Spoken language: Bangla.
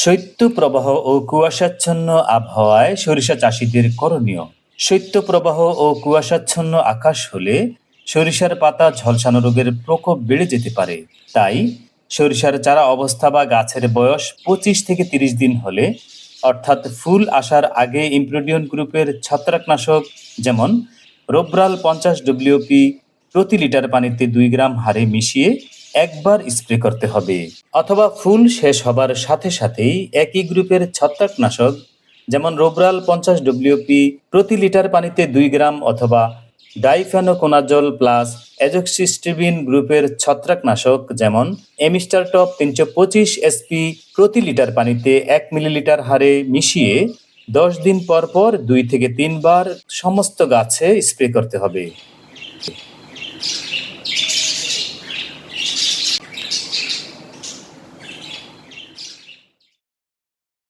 শৈত্যপ্রবাহ ও কুয়াশাচ্ছন্ন আবহাওয়ায় সরিষা চাষিদের করণীয়। শৈত্যপ্রবাহ ও কুয়াশাচ্ছন্ন আকাশ হলে সরিষার পাতা ঝলসানো রোগের প্রকোপ বেড়ে যেতে পারে। তাই সরিষার চারা অবস্থা বা গাছের বয়স পঁচিশ থেকে তিরিশ দিন হলে, অর্থাৎ ফুল আসার আগে ইমপ্রোডিয়ন গ্রুপের ছত্রাকনাশক যেমন রোব্রাল পঞ্চাশ ডব্লিউপি প্রতি লিটার পানিতে দুই গ্রাম হারে মিশিয়ে একবার স্প্রে করতে হবে, অথবা ফুল শেষ হবার সাথে সাথেই একই গ্রুপের ছত্রাকনাশক, যেমন রোব্রাল পঞ্চাশ ডব্লিউপি প্রতি লিটার পানিতে দুই গ্রাম অথবা ডাইফেনোকোনাজল প্লাস অ্যাজোক্সিস্টিবিন গ্রুপের ছত্রাকনাশক, যেমন এমিস্টার টপ তিনশো পঁচিশ এসপি প্রতি লিটার পানিতে এক মিলিলিটার হারে মিশিয়ে দশ দিন পর পর দুই থেকে তিনবার সমস্ত গাছে স্প্রে করতে হবে।